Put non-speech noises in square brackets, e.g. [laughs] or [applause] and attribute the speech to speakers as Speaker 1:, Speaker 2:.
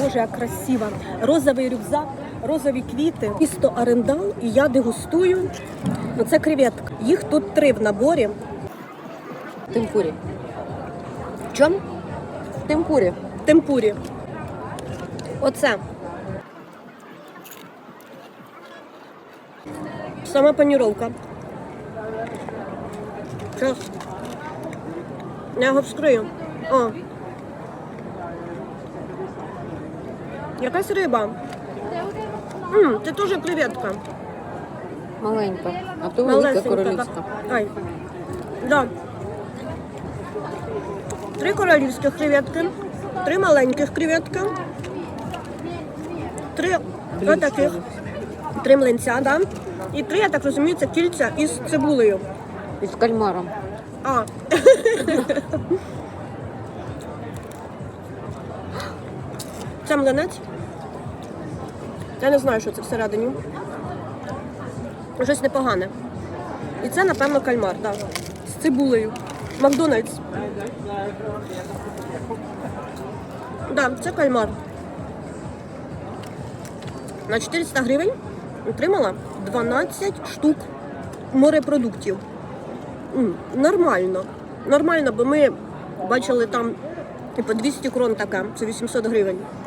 Speaker 1: Боже, як красиво. Розовий рюкзак, розові квіти. Місто Арендал, і я дегустую. Ну, це креветка. Їх тут три в наборі.
Speaker 2: Темпурі.
Speaker 1: В чому?
Speaker 2: Темпурі.
Speaker 1: Темпурі. Оце. Сама паніровка. Зараз. Я його вскрию. О. Якась риба. М, це теж креветка.
Speaker 2: Маленька. А то велика
Speaker 1: Малесенька.
Speaker 2: королівська.
Speaker 1: Ай. Да. Три королівських креветки, три маленьких креветки, три отаких, три млинця, да? І три, я так розумію, це кільця із цибулею.
Speaker 2: Із кальмаром.
Speaker 1: А. [laughs] Це млинець. Я не знаю, що це всередині. Щось непогане. І це, напевно, кальмар, так. З цибулею. Макдональдс. Так, це кальмар. На 400 гривень отримала 12 штук морепродуктів. Нормально. Нормально, бо ми бачили там типу 200 крон така, це 800 гривень.